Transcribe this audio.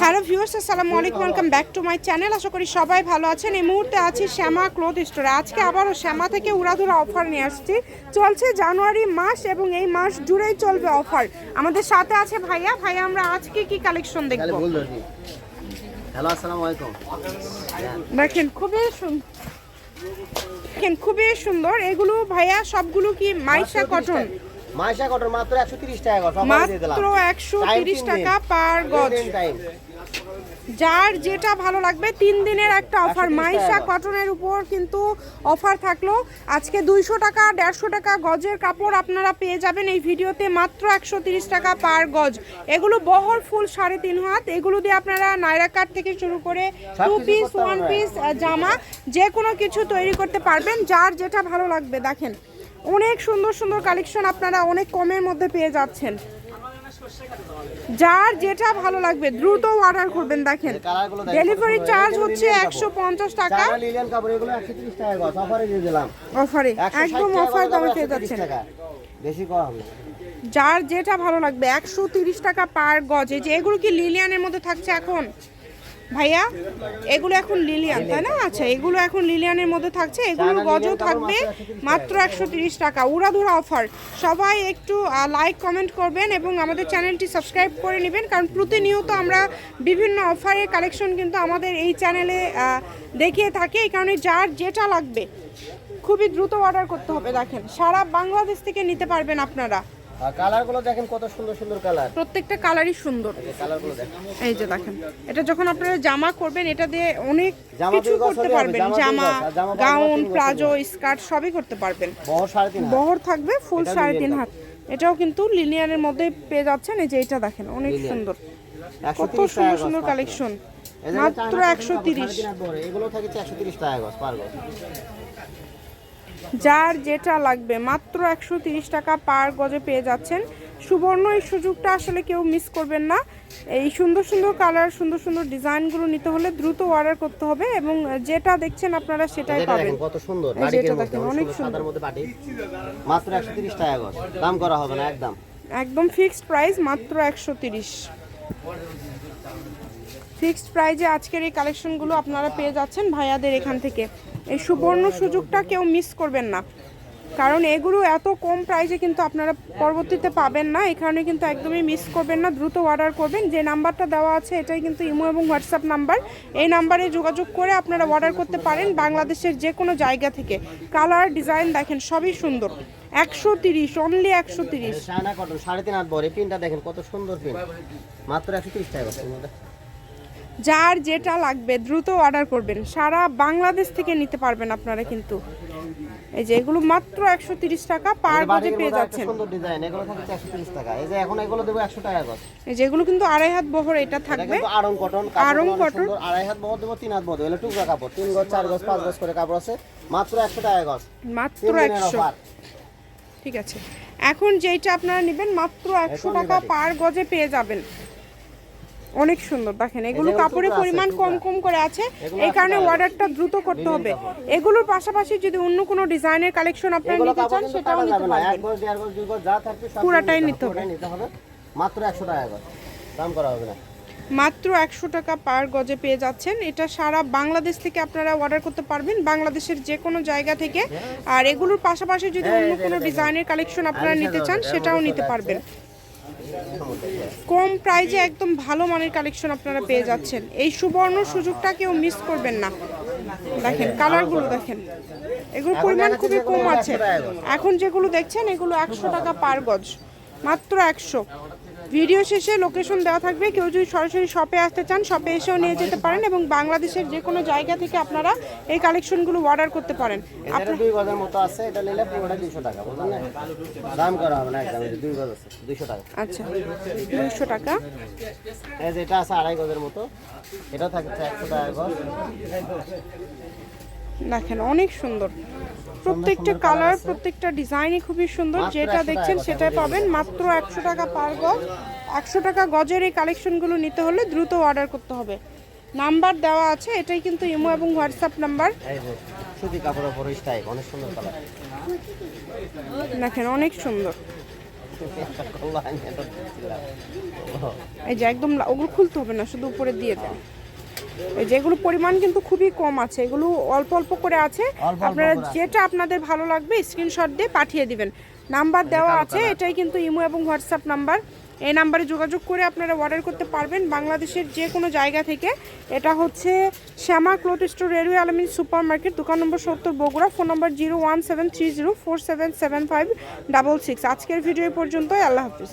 Hello viewers আসসালামু আলাইকুম welcome back to my channel. আশা করি সবাই ভালো আছেন। এই মুহূর্তে আছি শ্যামা ক্লোথ স্টোরে। আজকে আবারও শ্যামা থেকে উড়াধুরা অফার নিয়ে আসছি। চলছে জানুয়ারি মাস এবং এই মাস জুড়েই চলবে অফার। আমাদের সাথে আছে ভাইয়া। ভাইয়া আমরা আজকে কি কালেকশন দেখব? হ্যালো আসসালামু আলাইকুম। দেখেন খুবই সুন্দর দেখেন খুবই সুন্দর। এগুলো ভাইয়া সবগুলো কি মাইশা কটন মাইশা কটন মাত্র 130 টাকা গজ মাত্র একশো তিরিশ টাকা পার গজ। যার যেটা ভালো লাগবে তিন দিনের একটা অফার 130 মাইশা কটনের উপর কিন্তু অফার থাকল। আজকে দুইশো টাকা দেড়শো টাকা গজের কাপড় আপনারা পেয়ে যাবেন এই ভিডিওতে। মাত্র একশো টাকা পার গজ। এগুলো বহর ফুল সাড়ে তিন হাত। এগুলো দিয়ে আপনারা নাইরা কাট থেকে শুরু করে টু পিস ওয়ান পিস জামা যে কোনো কিছু তৈরি করতে পারবেন। যার যেটা ভালো লাগবে দেখেন। অনেক সুন্দর সুন্দর কালেকশন আপনারা অনেক কমের মধ্যে পেয়ে যাচ্ছেন। যার যেটা ভালো লাগবে দ্রুত অর্ডার করবেন দেখেন। ডেলিভারি চার্জ হচ্ছে একশো পঞ্চাশ টাকা। চায়না লিলিয়ান কাপড় এগুলো 130 টাকা গজ অফারে দিয়ে দিলাম। অফারে 160 একদম অফার দামে পেয়ে যাচ্ছেন। বেশি করা হবে যার যেটা ভালো লাগবে একশো তিরিশ টাকা পার গজ। এই যে এগুলো কি লিলিয়ানের মধ্যে থাকছে এখন? ভাইয়া এগুলো এখন লিলিয়ান তাই না? আচ্ছা এগুলো এখন লিলিয়ানের মধ্যে থাকছে। এগুলোর চায়না গজও থাকবে মাত্র একশো তিরিশ টাকা। উড়াধুরা অফার। সবাই একটু লাইক কমেন্ট করবেন এবং আমাদের চ্যানেলটি সাবস্ক্রাইব করে নেবেন কারণ প্রতিনিয়ত আমরা বিভিন্ন অফারের কালেকশন কিন্তু আমাদের এই চ্যানেলে দেখিয়ে থাকি। এই কারণে যার যেটা লাগবে খুবই দ্রুত অর্ডার করতে হবে। দেখেন সারা বাংলাদেশ থেকে নিতে পারবেন আপনারা। আর কালারগুলো দেখেন কত সুন্দর সুন্দর কালার। প্রত্যেকটা কালারই সুন্দর। কালারগুলো দেখেন। এই যে দেখেন এটা যখন আপনারা জামা করবেন এটা দিয়ে অনেক কিছু করতে পারবেন। জামা গাউন প্লাজো স্কার্ট সবই করতে পারবেন। বহর থাকবে ফুল সাড়ে তিন হাত। এটাও কিন্তু লিনিয়ারের মধ্যে পেয়ে যাচ্ছেন। এই যে এটা দেখেন অনেক সুন্দর। কত সুন্দর সুন্দর কালেকশন মাত্র একশো তিরিশ। সাড়ে তিন হাত বহরে। এগুলো থাকছে 130 টাকা গজ পার গজ। যার যেটা লাগবে। মাত্র একশো তিরিশ টাকা পার গজে পেয়ে যাচ্ছেন। সুবর্ণ এই সুযোগটা আসলে কেউ মিস করবেন না। এই সুন্দর সুন্দর কালার সুন্দর সুন্দর ডিজাইনগুলো নিতে হলে দ্রুত অর্ডার করতে হবে এবং যেটা দেখছেন আপনারা সেটাই পাবেন। কত সুন্দর। দেখেন, অনেক সুন্দর। মাত্র 130 টাকা গজ। দাম করা হবে না একদম। একদম ফিক্সড প্রাইস মাত্র একশো তিরিশ। ফিক্সড প্রাইজে আজকের এই কালেকশনগুলো আপনারা পেয়ে যাচ্ছেন ভাইয়াদের এখান থেকে। এই সুবর্ণ সুযোগটা কেউ মিস করবেন না। কারণ এগুলো এত কম প্রাইজে কিন্তু আপনারা পরবর্তীতে পাবেন না। কারণে কিন্তু একদমই মিস করবেন না। দ্রুত অর্ডার করবেন। যে নাম্বারটা দেওয়া আছে, এটাই কিন্তু ইমো এবং হোয়াটসঅ্যাপ নাম্বার। এই নাম্বারে যোগাযোগ করে আপনারা অর্ডার করতে পারেন বাংলাদেশের যে কোনো জায়গা থেকে। কালার, ডিজাইন দেখেন, সবই সুন্দর। একশো তিরিশ অনলি একশো তিরিশ। সাড়ে তিন হাত বহর এই পিনটা দেখেন কত সুন্দর পিন। মাত্র 130 টাকা গজ এর মধ্যে। যার যেটা লাগবে দ্রুত অর্ডার করবেন। সারা বাংলাদেশ থেকে নিতে পারবেন আপনারা কিন্তু। এই যে এগুলো মাত্র একশো তিরিশ টাকা পার গজে পেয়ে যাচ্ছেন। সুন্দর ডিজাইন এগুলো থাকছে 130 টাকা। এই যে এগুলো দেবো 100 টাকা গজ এই যে এগুলো কিন্তু আড়াই হাত বহর এটা থাকবে। কটন কটন আড়াই হাত বহর দেবো তিন হাত বহর দেবো। টুকরা কাপড় তিন গজ চার গজ পাঁচ গজ করে কাপড় আছে। মাত্র 100 টাকা গজ। মাত্র একশো। ঠিক আছে। এখন যেটা আপনারা নেবেন মাত্র একশো টাকা পার গজে পেয়ে যাবেন। অনেক সুন্দর দেখেন এগুলো কাপড়ের পরিমাণ কম কম করে আছে। এই কারণে অর্ডারটা দ্রুত করতে হবে। এগুলোর পাশাপাশি যদি অন্য কোনো ডিজাইনের কালেকশন আপনারা নিতে চান সেটাও নিতে পারবেন। পুরাটাই নিতে হবে। মাত্র 100 টাকা দাম করা হবে না। মাত্র একশো টাকা পার গজে পেয়ে যাচ্ছেন। এটা সারা বাংলাদেশ থেকে আপনারা অর্ডার করতে পারবেন বাংলাদেশের যে কোনো জায়গা থেকে। আর এগুলোর পাশাপাশি যদি অন্য কোনো ডিজাইনের কালেকশন আপনারা নিতে চান সেটাও নিতে পারবেন। কম প্রাইজে একদম ভালো মানের কালেকশন আপনারা পেয়ে যাচ্ছেন। এই সুবর্ণ সুযোগটা কেউ মিস করবেন না। দেখেন কালারগুলো দেখেন। এগুলোর পরিমাণ খুবই কম আছে। এখন যেগুলো দেখছেন এগুলো একশো টাকা পার গজ। মাত্র একশো। ভিডিও শেষে লোকেশন দেওয়া থাকবে। কেউ যদি সরাসরি শপে আসতে চান শপে এসেও নিয়ে যেতে পারেন এবং বাংলাদেশের যে কোনো জায়গা থেকে আপনারা এই কালেকশনগুলো অর্ডার করতে পারেন। এটা দুই গজের মতো আছে এটা নিলে পুরোটা 200 টাকা বুঝলেন না? দাম করা হবে না একদম দুই গজ আছে 200 টাকা। আচ্ছা দুইশো টাকা। এই যে এটা আছে আড়াই গজের মতো এটা থাকছে 100 টাকা গজ। দেখেন অনেক সুন্দর। প্রত্যেকটা কালার প্রত্যেকটা ডিজাইনই খুবই সুন্দর। যেটা দেখছেন সেটাই পাবেন। মাত্র একশো টাকা পার গজ। একশো টাকা গজের এই কালেকশনগুলো নিতে হলে দ্রুত অর্ডার করতে হবে। নাম্বার দেওয়া আছে এটাই কিন্তু ইমো এবং হোয়াটসঅ্যাপ নাম্বার দেখেন অনেক সুন্দর। এই যে একদম ওগুলো খুলতে হবে না শুধু উপরে দিয়ে দেন। এই যে এগুলো পরিমাণ কিন্তু খুবই কম আছে এগুলো অল্প অল্প করে আছে। আপনারা যেটা আপনাদের ভালো লাগবে স্ক্রিনশট দিয়ে পাঠিয়ে দিবেন। নাম্বার দেওয়া আছে এটাই কিন্তু ইমো এবং হোয়াটসঅ্যাপ নাম্বার এই নাম্বারে যোগাযোগ করে আপনারা অর্ডার করতে পারবেন বাংলাদেশের যে কোনো জায়গা থেকে। এটা হচ্ছে Shyama cloth store railway Almin super market দোকান নম্বর সত্তর Bogura phone number zero one seven three zero four seven seven five double six আজকের ভিডিও পর্যন্তই আল্লাহ হাফিজ।